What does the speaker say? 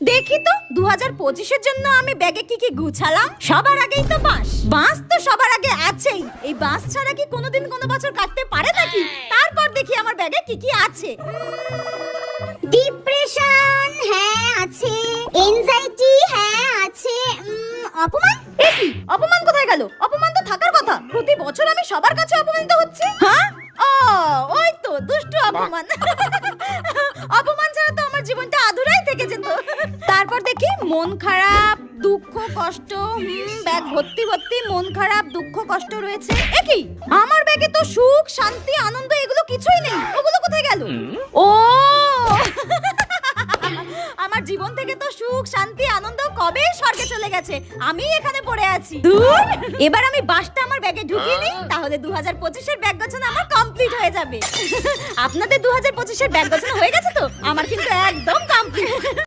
দেখি তো দু হাজার পঁচিশের জন্য আমি ব্যাগে কি কি গুছালাম? সবার আগেই তো বাঁশ। বাঁশ তো সবার আগে আছেই। এই বাঁশ ছাড়া কি কোনোদিন কোনো বছর কাটতে পারে নাকি? তারপর দেখি আমার ব্যাগে কি কি আছে। ডিপ্রেশন হ্যাঁ আছে। এনজাইটি হ্যাঁ আছে। অপমান? কি? অপমান কোথায় গেল? অপমান তো থাকার কথা। প্রতি বছর আমি সবার কাছে অপমানিত হচ্ছি? হ্যাঁ? ও ওই তো দুষ্টু অপমান। অপমান ছাড়া তো আমার জীবনটা যেত তারপর দেখি মন খারাপ দুঃখ কষ্ট হুম, ব্যাগ ভর্তি ভর্তি মন খারাপ দুঃখ কষ্ট রয়েছে। এ কি? আমার ব্যাগে তো সুখ শান্তি আনন্দ এগুলো কিছুই নেই। ওগুলো কোথায় গেল? ও! আমার জীবন থেকে তো সুখ শান্তি আনন্দ কবে স্বর্গে চলে গেছে? আমি এখানে পড়ে আছি। দূর? এবার আমি বাসটা আমার ব্যাগে ঢুকিয়ে নিই তাহলে দু হাজার পঁচিশের ব্যাগ গোছানো আমার কমপ্লিট হয়ে যাবে। আপনাদের দু হাজার পঁচিশের ব্যাগ গোছানো হয়ে গেছে তো? আমার কিন্তু একদম কমপ্লিট